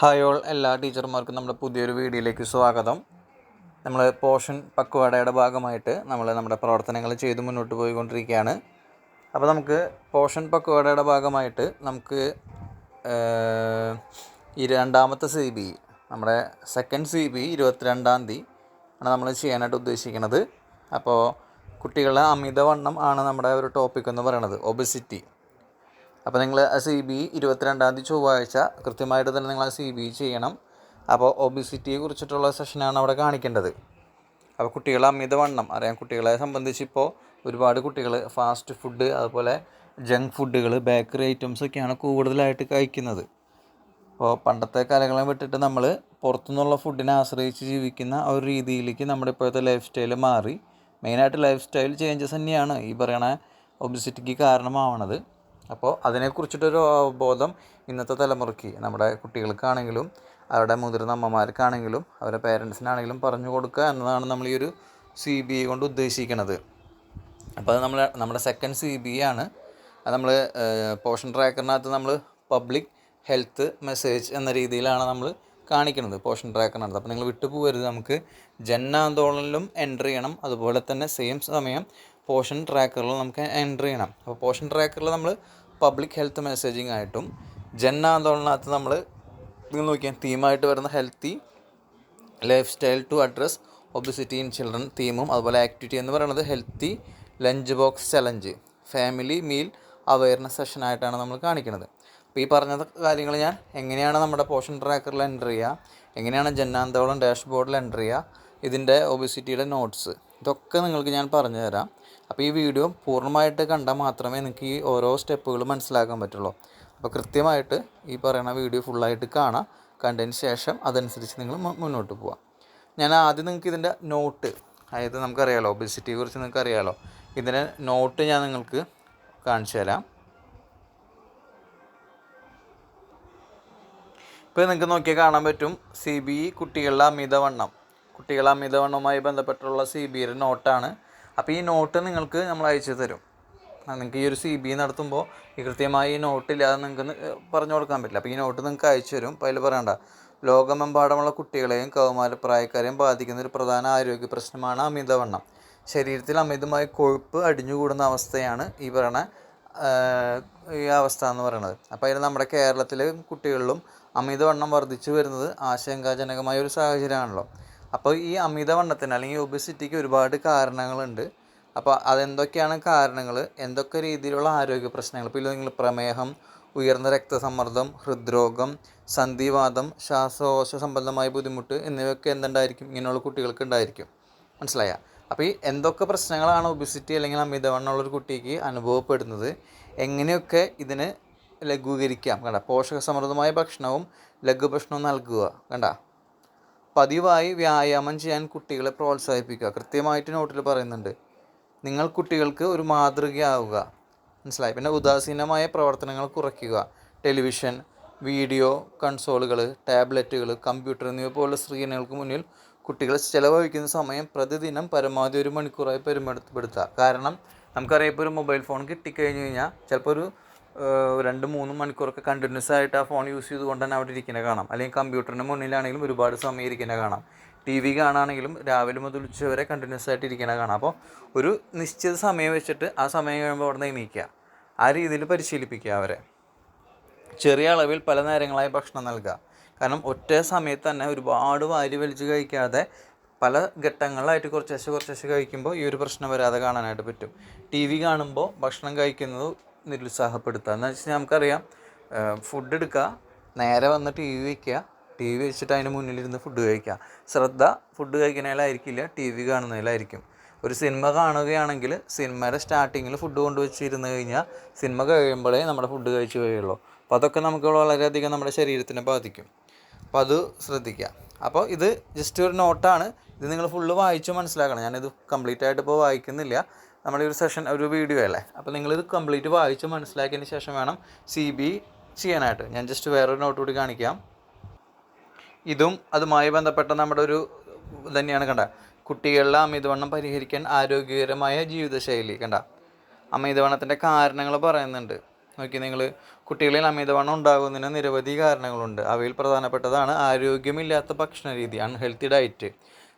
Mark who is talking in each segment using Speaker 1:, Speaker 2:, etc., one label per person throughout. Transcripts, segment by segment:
Speaker 1: Hi all എല്ലാ ടീച്ചർമാർക്കും നമ്മുടെ പുതിയൊരു വീഡിയോയിലേക്ക് സ്വാഗതം. നമ്മൾ പോഷൻ പക്വാടയുടെ ഭാഗമായിട്ട് നമ്മൾ നമ്മുടെ പ്രവർത്തനങ്ങൾ ചെയ്ത് മുന്നോട്ട് പോയിക്കൊണ്ടിരിക്കുകയാണ്. അപ്പോൾ നമുക്ക് പോഷൻ പക്വാടയുടെ ഭാഗമായിട്ട് നമുക്ക് ഈ രണ്ടാമത്തെ സി ബി നമ്മുടെ സെക്കൻഡ് സി ബി ഇരുപത്തിരണ്ടാം തീയതി ആണ് നമ്മൾ ചെയ്യാനായിട്ട് ഉദ്ദേശിക്കുന്നത്. അപ്പോൾ കുട്ടികളുടെ അമിതവണ്ണം ആണ് നമ്മുടെ ഒരു ടോപ്പിക് എന്ന് പറയുന്നത് ഒബസിറ്റി അപ്പോൾ നിങ്ങൾ സി ബി ഇരുപത്തിരണ്ടാം തീയതി ചൊവ്വാഴ്ച കൃത്യമായിട്ട് തന്നെ നിങ്ങൾ ആ സി ബി ചെയ്യണം. അപ്പോൾ ഒബിസിറ്റിയെ കുറിച്ചിട്ടുള്ള സെഷനാണ് അവിടെ കാണിക്കേണ്ടത്. അപ്പോൾ കുട്ടികളെ അമിതവണ്ണം അറിയാം കുട്ടികളെ സംബന്ധിച്ച് ഇപ്പോൾ ഒരുപാട് കുട്ടികൾ ഫാസ്റ്റ് ഫുഡ് അതുപോലെ ജങ്ക് ഫുഡുകൾ ബേക്കറി ഐറ്റംസ് ഒക്കെയാണ് കൂടുതലായിട്ട് കഴിക്കുന്നത്. അപ്പോൾ പണ്ടത്തെ കാലങ്ങളെ വിട്ടിട്ട് നമ്മൾ പുറത്തുനിന്നുള്ള ഫുഡിനെ ആശ്രയിച്ച് ജീവിക്കുന്ന ആ ഒരു രീതിയിലേക്ക് നമ്മുടെ ഇപ്പോഴത്തെ ലൈഫ് സ്റ്റൈൽ മാറി. മെയിനായിട്ട് ലൈഫ് സ്റ്റൈൽ ചേഞ്ചസ് തന്നെയാണ് ഈ പറയണ ഒബിസിറ്റിക്ക് കാരണമാവണത്. അപ്പോൾ അതിനെക്കുറിച്ചിട്ടൊരു ബോധം ഇന്നത്തെ തലമുറയ്ക്ക് നമ്മുടെ കുട്ടികൾക്കാണെങ്കിലും അവരുടെ മുതിർന്ന അമ്മമാർക്കാണെങ്കിലും അവരുടെ പേരൻസിനാണെങ്കിലും പറഞ്ഞു കൊടുക്കുക എന്നതാണ് നമ്മൾ ഈ ഒരു സി ബി ഐ കൊണ്ട് ഉദ്ദേശിക്കുന്നത്. അപ്പോൾ അത് നമ്മൾ നമ്മുടെ സെക്കൻഡ് സി ബി ഐ ആണ്. അത് നമ്മൾ പോഷൻ ട്രാക്കറിനകത്ത് നമ്മൾ പബ്ലിക് ഹെൽത്ത് മെസ്സേജ് എന്ന രീതിയിലാണ് നമ്മൾ കാണിക്കുന്നത് പോഷൻ ട്രാക്കറിനകത്ത് അപ്പോൾ നിങ്ങൾ വിട്ടുപോകരുത്. നമുക്ക് ജൻ ആന്തോളനിലും എന്റർ ചെയ്യണം. അതുപോലെ തന്നെ സെയിം സമയം പോഷൻ ട്രാക്കറിൽ നമുക്ക് എന്റർ ചെയ്യണം. അപ്പോൾ പോഷൻ ട്രാക്കറിൽ നമ്മൾ പബ്ലിക് ഹെൽത്ത് മെസ്സേജിങ് ആയിട്ടും ജൻ ആന്തോളനകത്ത് നമ്മൾ നിങ്ങൾ നോക്കിയാൽ തീമായിട്ട് വരുന്ന healthy lifestyle to address obesity in children തീമും അതുപോലെ ആക്ടിവിറ്റി എന്ന് പറയുന്നത് healthy lunch box challenge family meal awareness സെഷനായിട്ടാണ് നമ്മൾ കാണിക്കുന്നത്. അപ്പോൾ ഈ പറഞ്ഞ കാര്യങ്ങൾ ഞാൻ എങ്ങനെയാണ് നമ്മുടെ പോഷൻ ട്രാക്കറിൽ എന്റർ ചെയ്യുക എങ്ങനെയാണ് ജന്നാന്തോളം ഡാഷ്ബോർഡിൽ എന്റർ ചെയ്യുക ഇതിന്റെ ഒബിസിറ്റിയുടെ നോട്ട്സ് ഇതൊക്കെ നിങ്ങൾക്ക് ഞാൻ പറഞ്ഞു തരാം അപ്പോൾ ഈ വീഡിയോ പൂർണമായിട്ട് കണ്ടാൽ മാത്രമേ നിങ്ങൾക്ക് ഈ ഓരോ സ്റ്റെപ്പുകൾ മനസ്സിലാക്കാൻ പറ്റുള്ളൂ. അപ്പോൾ കൃത്യമായിട്ട് ഈ പറയുന്ന വീഡിയോ ഫുള്ളായിട്ട് കാണാം കണ്ടതിന് ശേഷം അതനുസരിച്ച് നിങ്ങൾ മുന്നോട്ട് പോവാം ഞാൻ ആദ്യം നിങ്ങൾക്ക് ഇതിന്റെ നോട്ട് അതായത് നമുക്കറിയാലോ ഒബിസിറ്റിയെ കുറിച്ച് നിങ്ങൾക്ക് അറിയാലോ ഇതിന്റെ നോട്ട് ഞാൻ നിങ്ങൾക്ക് കാണിച്ചു തരാം. ഇപ്പോൾ നിങ്ങൾക്ക് നോക്കിയാൽ കാണാൻ പറ്റും സി ബി ഇ കുട്ടികളുടെ അമിതവണ്ണം. കുട്ടികളുടെ അമിതവണ്ണവുമായി ബന്ധപ്പെട്ടുള്ള സി ബി ബിയുടെ നോട്ടാണ് അപ്പോൾ ഈ നോട്ട് നിങ്ങൾക്ക് നമ്മൾ അയച്ചു തരും. നിങ്ങൾക്ക് ഈ ഒരു സി ബി നടത്തുമ്പോൾ ഈ കൃത്യമായി ഈ നോട്ടില്ലാതെ നിങ്ങൾക്ക് പറഞ്ഞു കൊടുക്കാൻ പറ്റില്ല. അപ്പോൾ ഈ നോട്ട് നിങ്ങൾക്ക് അയച്ചു തരും. അപ്പോൾ അതിൽ പറയണ്ട ലോകമെമ്പാടുമുള്ള കുട്ടികളെയും കൗമാരപ്രായക്കാരെയും ബാധിക്കുന്ന ഒരു പ്രധാന ആരോഗ്യ പ്രശ്നമാണ് അമിതവണ്ണം. ശരീരത്തിൽ അമിതമായി കൊഴുപ്പ് അടിഞ്ഞുകൂടുന്ന അവസ്ഥയാണ് ഈ പറയണ ഈ അവസ്ഥ എന്ന് പറയുന്നത് അപ്പോൾ അതിൽ നമ്മുടെ കേരളത്തിലെ കുട്ടികളിലും അമിതവണ്ണം വർദ്ധിച്ചു വരുന്നത് ആശങ്കാജനകമായ ഒരു സാഹചര്യമാണല്ലോ. അപ്പോൾ ഈ അമിതവണ്ണത്തിന് അല്ലെങ്കിൽ ഒബിസിറ്റിക്ക് ഒരുപാട് കാരണങ്ങളുണ്ട്. അപ്പോൾ അതെന്തൊക്കെയാണ് കാരണങ്ങൾ എന്തൊക്കെ രീതിയിലുള്ള ആരോഗ്യ പ്രശ്നങ്ങൾ? ഇപ്പോൾ നിങ്ങൾ പ്രമേഹം ഉയർന്ന രക്തസമ്മർദ്ദം ഹൃദ്രോഗം സന്ധിവാദം ശ്വാസകോശ സംബന്ധമായ ബുദ്ധിമുട്ട് എന്നിവയൊക്കെ എന്തുണ്ടായിരിക്കും? ഇങ്ങനെയുള്ള കുട്ടികൾക്ക് ഉണ്ടായിരിക്കും. മനസ്സിലായ? അപ്പോൾ ഈ എന്തൊക്കെ പ്രശ്നങ്ങളാണ് ഒബിസിറ്റി അല്ലെങ്കിൽ അമിതവണ്ണമുള്ള ഒരു കുട്ടിക്ക് അനുഭവപ്പെടുന്നത്? എങ്ങനെയൊക്കെ ഇതിന് ലഘൂകരിക്കാം? കണ്ട? പോഷകസമൃദ്ധമായ ഭക്ഷണവും ലഘുഭക്ഷണവും നൽകുക. കണ്ട? പതിവായി വ്യായാമം ചെയ്യാൻ കുട്ടികളെ പ്രോത്സാഹിപ്പിക്കുക. കൃത്യമായിട്ട് നോട്ടിൽ പറയുന്നുണ്ട്. നിങ്ങൾ കുട്ടികൾക്ക് ഒരു മാതൃകയാവുക. മനസ്സിലായി? പിന്നെ ഉദാസീനമായ പ്രവർത്തനങ്ങൾ കുറയ്ക്കുക. ടെലിവിഷൻ വീഡിയോ കൺസോളുകൾ ടാബ്ലറ്റുകൾ കമ്പ്യൂട്ടർ എന്നിവ പോലുള്ള സ്ക്രീനുകൾക്ക് മുന്നിൽ കുട്ടികൾ ചിലവഴിക്കുന്ന സമയം പ്രതിദിനം പരമാവധി ഒരു മണിക്കൂറായി പരിമിതപ്പെടുത്തുക. കാരണം നമുക്കറിയാം ഇപ്പോൾ ഒരു മൊബൈൽ ഫോൺ കിട്ടിക്കഴിഞ്ഞ് കഴിഞ്ഞാൽ ചിലപ്പോൾ ഒരു രണ്ട് മൂന്ന് മണിക്കൂറൊക്കെ കണ്ടിന്യൂസ് ആയിട്ട് ആ ഫോൺ യൂസ് ചെയ്തുകൊണ്ട് തന്നെ അവിടെ ഇരിക്കുന്നത് കാണാം. അല്ലെങ്കിൽ കമ്പ്യൂട്ടറിന്റെ മുന്നിലാണെങ്കിലും ഒരുപാട് സമയം ഇരിക്കുന്നത് കാണാം. ടി വി കാണുകയാണെങ്കിലും രാവിലെ മുതൽ ഉച്ചവരെ കണ്ടിന്യൂസ് ആയിട്ട് ഇരിക്കുന്നത് കാണാം. അപ്പോൾ ഒരു നിശ്ചിത സമയം വെച്ചിട്ട് ആ സമയം കഴിയുമ്പോൾ അവിടെ നിന്ന് ആ രീതിയിൽ പരിശീലിപ്പിക്കുക അവരെ. ചെറിയ അളവിൽ പല നേരങ്ങളായി ഭക്ഷണം നൽകുക. കാരണം ഒറ്റ സമയത്ത് തന്നെ ഒരുപാട് വാരി വലിച്ച് കഴിക്കാതെ പല ഘട്ടങ്ങളിലായിട്ട് കുറച്ചേശ്ശെ കുറച്ചേശ്ശെ കഴിക്കുമ്പോൾ ഈ ഒരു പ്രശ്നം വരാതെ കാണാനായിട്ട് പറ്റും. ടി വി കാണുമ്പോൾ ഭക്ഷണം കഴിക്കുന്നത് നിരുത്സാഹപ്പെടുത്തുക എന്ന് വെച്ചാൽ നമുക്കറിയാം ഫുഡ് എടുക്കുക നേരെ വന്ന് ടി വി വയ്ക്കുക ടി വി വെച്ചിട്ട് അതിന് മുന്നിലിരുന്ന് ഫുഡ് കഴിക്കുക ശ്രദ്ധ ഫുഡ് കഴിക്കുന്നതിലായിരിക്കില്ല ടി വി കാണുന്നതിലായിരിക്കും. ഒരു സിനിമ കാണുകയാണെങ്കിൽ സിനിമയുടെ സ്റ്റാർട്ടിങ്ങിൽ ഫുഡ് കൊണ്ടുവച്ചിരുന്ന് കഴിഞ്ഞാൽ സിനിമ കഴിയുമ്പോഴേ നമ്മുടെ ഫുഡ് കഴിച്ച് കഴിയുള്ളൂ. അപ്പോൾ അതൊക്കെ നമുക്ക് വളരെയധികം നമ്മുടെ ശരീരത്തിനെ ബാധിക്കും. അപ്പോൾ അത് ശ്രദ്ധിക്കുക അപ്പോൾ ഇത് ജസ്റ്റ് ഒരു നോട്ടാണ് ഇത് നിങ്ങൾ ഫുള്ള് വായിച്ച് മനസ്സിലാക്കണം. ഞാനിത് കംപ്ലീറ്റ് ആയിട്ട് ഇപ്പോൾ വായിക്കുന്നില്ല. നമ്മുടെ ഒരു സെഷൻ ഒരു വീഡിയോ അല്ലേ? അപ്പോൾ നിങ്ങളിത് കംപ്ലീറ്റ് വായിച്ച് മനസ്സിലാക്കിയതിന് ശേഷം വേണം സി ബി ചെയ്യാനായിട്ട്. ഞാൻ ജസ്റ്റ് വേറൊരു നോട്ട് കൂടി കാണിക്കാം. ഇതും അതുമായി ബന്ധപ്പെട്ട നമ്മുടെ ഒരു തന്നെയാണ് കണ്ട. കുട്ടികളിലെ അമിതവണ്ണം പരിഹരിക്കാൻ ആരോഗ്യകരമായ ജീവിതശൈലി കണ്ട. അമിതവണ്ണത്തിന്റെ കാരണങ്ങൾ പറയുന്നുണ്ട്. നോക്കി നിങ്ങൾ കുട്ടികളിൽ അമിതവണ്ണം ഉണ്ടാകുന്നതിന് നിരവധി കാരണങ്ങളുണ്ട്. അവയിൽ പ്രധാനപ്പെട്ടതാണ് ആരോഗ്യമില്ലാത്ത ഭക്ഷണ രീതി അൺഹെൽത്തി ഡയറ്റ്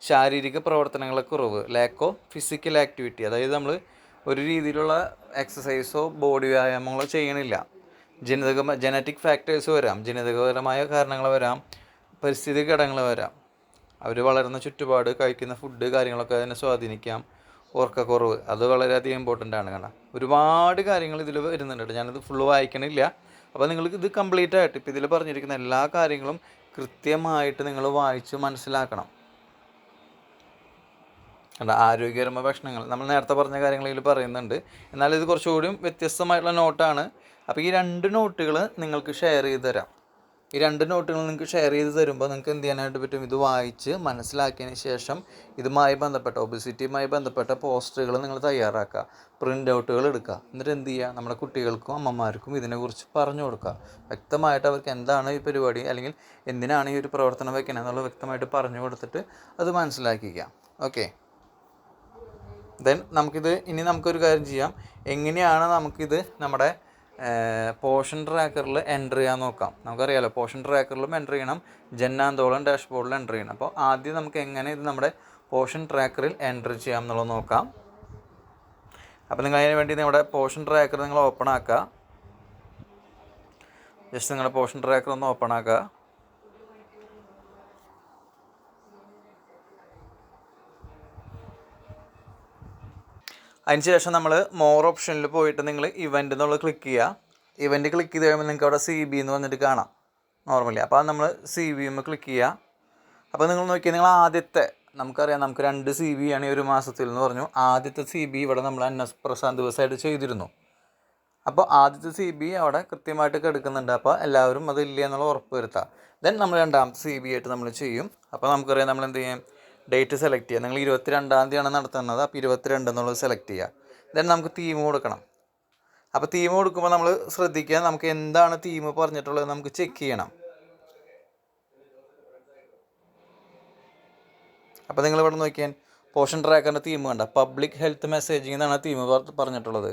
Speaker 1: ശാരീരിക പ്രവർത്തനങ്ങളെ കുറവ് ലാക്ക് ഓഫ് ഫിസിക്കൽ ആക്ടിവിറ്റി അതായത് നമ്മൾ ഒരു രീതിയിലുള്ള എക്സസൈസോ ബോഡി വ്യായാമങ്ങളോ ചെയ്യണില്ല. ജനിതക ജനറ്റിക് ഫാക്ടേഴ്സ് വരാം ജനിതകപരമായ കാരണങ്ങൾ വരാം പരിസ്ഥിതി ഘടകങ്ങൾ വരാം. അവർ വളരുന്ന ചുറ്റുപാട് കഴിക്കുന്ന ഫുഡ് കാര്യങ്ങളൊക്കെ അതിനെ സ്വാധീനിക്കാം. ഓർക്കക്കുറവ് അത് വളരെയധികം ഇമ്പോർട്ടന്റ് ആണ് കാരണം ഒരുപാട് കാര്യങ്ങൾ ഇതിൽ വരുന്നുണ്ട്. ഞാനത് ഫുള്ള് വായിക്കണില്ല. അപ്പോൾ നിങ്ങൾക്ക് ഇത് കംപ്ലീറ്റ് ആയിട്ട് ഇപ്പോൾ ഇതിൽ പറഞ്ഞിരിക്കുന്ന എല്ലാ കാര്യങ്ങളും കൃത്യമായിട്ട് നിങ്ങൾ വായിച്ച് മനസ്സിലാക്കണം. കണ്ട ആരോഗ്യകരമായ ഭക്ഷണങ്ങൾ. നമ്മൾ നേരത്തെ പറഞ്ഞ കാര്യങ്ങളിൽ പറയുന്നുണ്ട്. എന്നാൽ ഇത് കുറച്ചുകൂടി വ്യത്യസ്തമായിട്ടുള്ള നോട്ടാണ്. അപ്പോൾ ഈ രണ്ട് നോട്ടുകൾ നിങ്ങൾക്ക് ഷെയർ ചെയ്ത് തരാം. ഈ രണ്ട് നോട്ടുകൾ നിങ്ങൾക്ക് ഷെയർ ചെയ്ത് തരുമ്പോൾ നിങ്ങൾക്ക് എന്ത് ചെയ്യാനായിട്ട് പറ്റും? ഇത് വായിച്ച് മനസ്സിലാക്കിയതിന് ശേഷം ഇതുമായി ബന്ധപ്പെട്ട ഒബിസിറ്റിയുമായി ബന്ധപ്പെട്ട പോസ്റ്ററുകൾ നിങ്ങൾ തയ്യാറാക്കുക. പ്രിന്റ് ഔട്ടുകൾ എടുക്കുക. എന്നിട്ട് എന്ത് ചെയ്യുക? നമ്മുടെ കുട്ടികൾക്കും അമ്മമാർക്കും ഇതിനെക്കുറിച്ച് പറഞ്ഞു കൊടുക്കുക. വ്യക്തമായിട്ട് അവർക്ക് എന്താണ് ഈ പരിപാടി? അല്ലെങ്കിൽ എന്തിനാണ് ഈ ഒരു പ്രവർത്തനം വയ്ക്കുന്നത് എന്നുള്ളത് വ്യക്തമായിട്ട് പറഞ്ഞു കൊടുത്തിട്ട് അത് മനസ്സിലാക്കിക്കുക. ഓക്കെ ദെൻ നമുക്കിത് ഇനി നമുക്കൊരു കാര്യം ചെയ്യാം. എങ്ങനെയാണ് നമുക്കിത് നമ്മുടെ പോഷൻ ട്രാക്കറിൽ എന്റർ ചെയ്യാൻ നോക്കാം. നമുക്കറിയാലോ പോഷൻ ട്രാക്കറിലും എന്റർ ചെയ്യണം. ജന്നാന്തോളം ഡാഷ്ബോർഡിൽ എന്റർ ചെയ്യണം. അപ്പോൾ ആദ്യം നമുക്ക് എങ്ങനെ ഇത് നമ്മുടെ പോഷൻ ട്രാക്കറിൽ എന്റർ ചെയ്യാം എന്നുള്ളത് നോക്കാം. അപ്പോൾ നിങ്ങൾ അതിന് വേണ്ടി നമ്മുടെ പോഷൻ ട്രാക്കർ നിങ്ങൾ ഓപ്പൺ ആക്കുക. ജസ്റ്റ് നിങ്ങളുടെ പോഷൻ ട്രാക്കർ ഒന്ന് ഓപ്പൺ ആക്കുക. അതിനുശേഷം നമ്മൾ മോർ ഓപ്ഷനിൽ പോയിട്ട് നിങ്ങൾ ഇവന്റ് എന്നുള്ളത് ക്ലിക്ക് ചെയ്യുക ഇവന്റ് ക്ലിക്ക് ചെയ്ത് കഴിയുമ്പോൾ നിങ്ങൾക്ക് അവിടെ സി ബി എന്ന് വന്നിട്ട് കാണാം. നോർമലി അപ്പോൾ നമ്മൾ സി ബി എം ക്ലിക്ക് ചെയ്യുക അപ്പോൾ നിങ്ങൾ നോക്കിയാൽ നിങ്ങൾ ആദ്യത്തെ നമുക്കറിയാം നമുക്ക് രണ്ട് സി ബി ആണ് ഈ ഒരു മാസത്തിൽ എന്ന് പറഞ്ഞു. ആദ്യത്തെ സി ബി ഇവിടെ നമ്മൾ എൻ എസ് പ്രസാദ് ദിവസമായിട്ട് ചെയ്തിരുന്നു. അപ്പോൾ ആദ്യത്തെ സി ബി അവിടെ കൃത്യമായിട്ട് കിടക്കുന്നുണ്ട്. അപ്പോൾ എല്ലാവരും അത് ഇല്ല എന്നുള്ള ഉറപ്പ് വരുത്തുക ദെൻ നമ്മൾ രണ്ടാമത്തെ സി ബി ആയിട്ട് നമ്മൾ ചെയ്യും. അപ്പോൾ നമുക്കറിയാം നമ്മൾ എന്ത് ചെയ്യും? ഡേറ്റ് സെലക്ട് ചെയ്യുക നിങ്ങൾ ഇരുപത്തി രണ്ടാം തീയതിയാണ് നടത്തുന്നത് അപ്പോൾ ഇരുപത്തിരണ്ട് എന്നുള്ളത് സെലക്ട് ചെയ്യുക ദെൻ നമുക്ക് തീം കൊടുക്കണം. അപ്പോൾ തീം കൊടുക്കുമ്പോൾ നമ്മൾ ശ്രദ്ധിക്കുക നമുക്ക് എന്താണ് തീം പറഞ്ഞിട്ടുള്ളത് നമുക്ക് ചെക്ക് ചെയ്യണം. അപ്പോൾ നിങ്ങൾ ഇവിടെ നോക്കിയാൽ പോഷൻ ട്രാക്കറിന്റെ തീം കണ്ട? പബ്ലിക് ഹെൽത്ത് മെസ്സേജിംഗ് എന്നാണ് തീം പറഞ്ഞിട്ടുള്ളത്.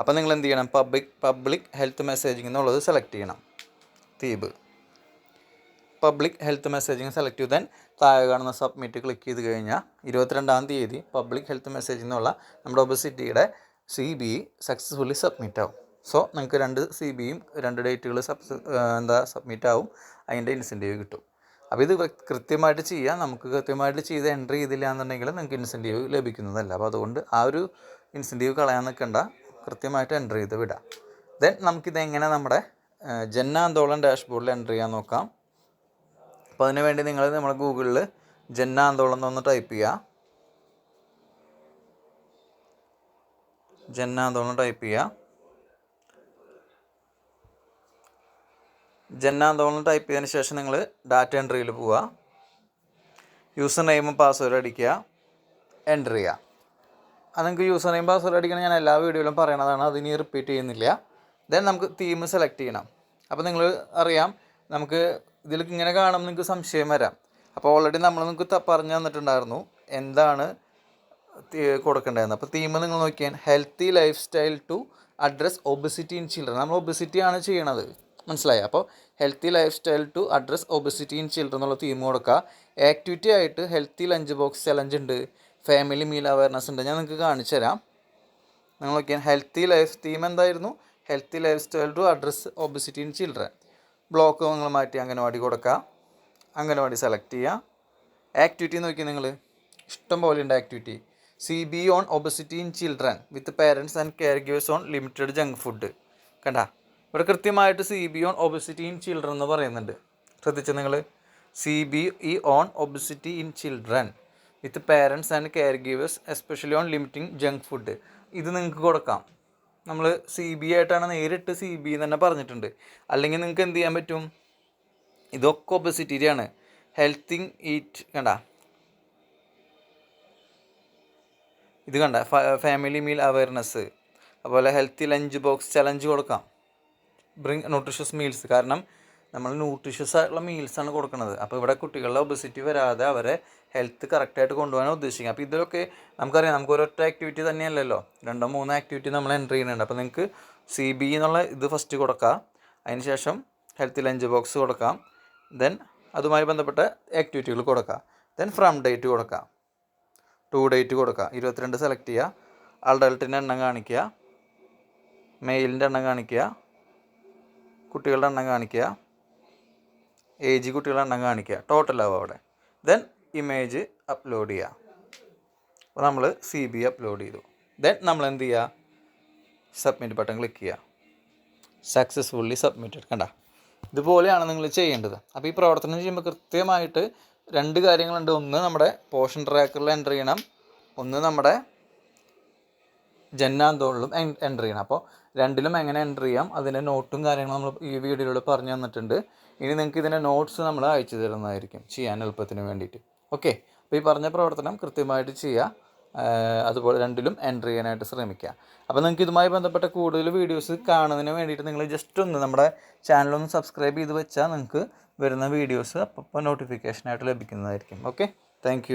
Speaker 1: അപ്പോൾ നിങ്ങൾ എന്ത് ചെയ്യണം? പബ്ലിക് പബ്ലിക് ഹെൽത്ത് മെസ്സേജിംഗ് എന്നുള്ളത് സെലക്ട് ചെയ്യണം. Theme public health messaging select ചെയ്ത്. ദെൻ താഴെ കാണുന്ന സബ്മിറ്റ് ക്ലിക്ക് ചെയ്ത് കഴിഞ്ഞാൽ ഇരുപത്തിരണ്ടാം തീയതി പബ്ലിക് ഹെൽത്ത് മെസ്സേജിൽ നിന്നുള്ള നമ്മുടെ ഒബസിറ്റിയുടെ സി ബി സക്സസ്ഫുള്ളി സബ്മിറ്റ് ആവും. സോ നിങ്ങൾക്ക് രണ്ട് സി ബിയും രണ്ട് ഡേറ്റുകൾ സബ് എന്താ സബ്മിറ്റ് ആവും. അതിന്റെ ഇൻസെന്റീവ് കിട്ടും. അപ്പോൾ ഇത് കൃത്യമായിട്ട് ചെയ്യാം. നമുക്ക് കൃത്യമായിട്ട് ചെയ്ത് എൻട്രി ചെയ്തില്ല എന്നുണ്ടെങ്കിൽ നിങ്ങൾക്ക് ഇൻസെന്റീവ് ലഭിക്കുന്നതല്ല. അപ്പോൾ അതുകൊണ്ട് ആ ഒരു ഇൻസെന്റീവ് കളയാൻ നിൽക്കണ്ട. കൃത്യമായിട്ട് എൻട്രി ചെയ്ത് വിടാം. ദെൻ നമുക്കിത് എങ്ങനെ നമ്മുടെ ജന്നാന്തോളം ഡാഷ്ബോർഡിൽ എൻട്രി ചെയ്യാൻ നോക്കാം. അപ്പോൾ അതിന് വേണ്ടി നിങ്ങൾ നമ്മുടെ ഗൂഗിളിൽ ജന്ന ആന്തോളം എന്നൊന്ന് ടൈപ്പ് ചെയ്യുക ജന്ന ആന്തോളം ടൈപ്പ് ചെയ്യുക ജന്ന ആന്തോളം ടൈപ്പ് ചെയ്തതിന് ശേഷം നിങ്ങൾ ഡാറ്റ എൻട്രിയിൽ പോവുക യൂസർ നെയിമും പാസ്വേഡ് അടിക്കുക. എന്റർ ചെയ്യുക അത് നിങ്ങൾക്ക് യൂസർ നെയിം പാസ്വേഡ് അടിക്കണം ഞാൻ എല്ലാ വീഡിയോയിലും പറയണതാണ്. അത് ഇനി റിപ്പീറ്റ് ചെയ്യുന്നില്ല. ദെൻ നമുക്ക് തീം സെലക്ട് ചെയ്യണം. അപ്പോൾ നിങ്ങൾ അറിയാം. നമുക്ക് ഇതിൽ ഇങ്ങനെ കാണുമ്പോൾ നിങ്ങൾക്ക് സംശയം വരാം. അപ്പോൾ ഓൾറെഡി നമ്മൾ നിങ്ങൾക്ക് പറഞ്ഞു തന്നിട്ടുണ്ടായിരുന്നു. എന്താണ് കൊടുക്കേണ്ടതെന്ന് അപ്പോൾ തീം നിങ്ങൾ നോക്കിയാൽ healthy lifestyle to address obesity in children നമ്മൾ ഒബിസിറ്റി ആണ് ചെയ്യണത്. മനസ്സിലായി? അപ്പോൾ healthy lifestyle to address obesity in children എന്നുള്ള തീം കൊടുക്കുക ആക്ടിവിറ്റി ആയിട്ട് ഹെൽത്തി ലഞ്ച് ബോക്സ് ചലഞ്ച് ഉണ്ട് ഫാമിലി മീൽ അവയർനെസ് ഉണ്ട് ഞാൻ നിങ്ങൾക്ക് കാണിച്ചു തരാം. നിങ്ങൾ നോക്കിയാൽ ഹെൽത്തി ലൈഫ് തീം എന്തായിരുന്നു? Healthy lifestyle to address obesity in children block നിങ്ങൾ മാറ്റി അംഗനവാടി കൊടുക്കുക അംഗനവാടി സെലക്ട് ചെയ്യുക ആക്ടിവിറ്റി നോക്കി നിങ്ങൾ ഇഷ്ടം പോലെ ഉണ്ട് activity C B on obesity in children with parents and caregivers on limited junk food കണ്ട? ഇവിടെ കൃത്യമായിട്ട് C B on obesity in children എന്ന് പറയുന്നുണ്ട്. ശ്രദ്ധിച്ചു നിങ്ങൾ C B E on obesity in children with parents and caregivers especially on limiting junk food ഇത് നിങ്ങൾക്ക് കൊടുക്കാം. നമ്മൾ സി ബി ആയിട്ടാണ് നേരിട്ട് സി ബി എന്ന് തന്നെ പറഞ്ഞിട്ടുണ്ട്. അല്ലെങ്കിൽ നിങ്ങൾക്ക് എന്ത് ചെയ്യാൻ പറ്റും? ഇതൊക്കെ ഒബസിറ്റിയാണ് ഹെൽത്തിങ് ഈറ്റ് കണ്ട? ഇത് കണ്ട? ഫാമിലി മീൽ അവയർനെസ് അതുപോലെ ഹെൽത്തി ലഞ്ച് ബോക്സ് ചലഞ്ച് കൊടുക്കാം. ബ്രിങ് ന്യൂട്രീഷ്യസ് മീൽസ് കാരണം നമ്മൾ ന്യൂട്രീഷ്യസ് ആയിട്ടുള്ള മീൽസാണ് കൊടുക്കുന്നത്. അപ്പോൾ ഇവിടെ കുട്ടികളുടെ ഒബസിറ്റി വരാതെ അവരെ ഹെൽത്ത് കറക്റ്റായിട്ട് കൊണ്ടുപോകാൻ ഉദ്ദേശിക്കുക അപ്പോൾ ഇതിലൊക്കെ നമുക്കറിയാം നമുക്ക് ഒരൊറ്റ ആക്ടിവിറ്റി തന്നെയല്ലല്ലോ. രണ്ടോ മൂന്നോ ആക്ടിവിറ്റി നമ്മൾ എന്റർ ചെയ്യുന്നുണ്ട്. അപ്പോൾ നിങ്ങൾക്ക് സി ബി എന്നുള്ള ഇത് ഫസ്റ്റ് കൊടുക്കുക അതിന് ശേഷം ഹെൽത്ത് ലഞ്ച് ബോക്സ് കൊടുക്കാം. ദെൻ അതുമായി ബന്ധപ്പെട്ട ആക്ടിവിറ്റികൾ കൊടുക്കുക ദെൻ ഫ്രം ഡേറ്റ് കൊടുക്കുക ടു ഡേറ്റ് കൊടുക്കുക ഇരുപത്തിരണ്ട് സെലക്ട് ചെയ്യുക. അഡൾട്ടിന്റെ എണ്ണം കാണിക്കുക. മെയിലിന്റെ എണ്ണം കാണിക്കുക. കുട്ടികളുടെ എണ്ണം കാണിക്കുക. ഏജ് കുട്ടികളുടെ എണ്ണം കാണിക്കുക. ടോട്ടൽ ആവും അവിടെ. ദെൻ ഇമേജ് അപ്ലോഡ് ചെയ്യുക. അപ്പോൾ നമ്മൾ സി ബി അപ്ലോഡ് ചെയ്തു. ദെൻ നമ്മൾ എന്ത് ചെയ്യുക? സബ്മിറ്റ് ബട്ടൺ ക്ലിക്ക് ചെയ്യുക. സക്സസ്ഫുള്ളി സബ്മിറ്റഡ് കണ്ട? ഇതുപോലെയാണ് നിങ്ങൾ ചെയ്യേണ്ടത്. അപ്പോൾ ഈ പ്രവർത്തനം ചെയ്യുമ്പോൾ കൃത്യമായിട്ട് രണ്ട് കാര്യങ്ങളുണ്ട്. ഒന്ന് നമ്മുടെ പോഷൻ ട്രാക്കറിൽ എന്റർ ചെയ്യണം. ഒന്ന് നമ്മുടെ ജന്നാന്തോളിലും എന്റർ ചെയ്യണം. അപ്പോൾ രണ്ടിലും എങ്ങനെ എന്റർ ചെയ്യാം? അതിന്റെ നോട്ടും കാര്യങ്ങളും നമ്മൾ ഈ വീഡിയോയിലൂടെ പറഞ്ഞു തന്നിട്ടുണ്ട്. ഇനി നിങ്ങൾക്ക് ഇതിന്റെ നോട്ട്സ് നമ്മൾ അയച്ചു തരുന്നതായിരിക്കും ചെയ്യാൻ എളുപ്പത്തിന് വേണ്ടിയിട്ട്. ഓക്കെ അപ്പോൾ ഈ പറഞ്ഞ പ്രവർത്തനം കൃത്യമായിട്ട് ചെയ്യുക. അതുപോലെ രണ്ടിലും എന്റർ ചെയ്യാനായിട്ട് ശ്രമിക്കുക. അപ്പോൾ നിങ്ങൾക്ക് ഇതുമായി ബന്ധപ്പെട്ട കൂടുതൽ വീഡിയോസ് കാണുന്നതിന് വേണ്ടിയിട്ട് നിങ്ങൾ ജസ്റ്റ് ഒന്ന് നമ്മുടെ ചാനലൊന്ന് സബ്സ്ക്രൈബ് ചെയ്ത് വെച്ചാൽ നിങ്ങൾക്ക് വരുന്ന വീഡിയോസ് അപ്പോൾ നോട്ടിഫിക്കേഷനായിട്ട് ലഭിക്കുന്നതായിരിക്കും. Okay thank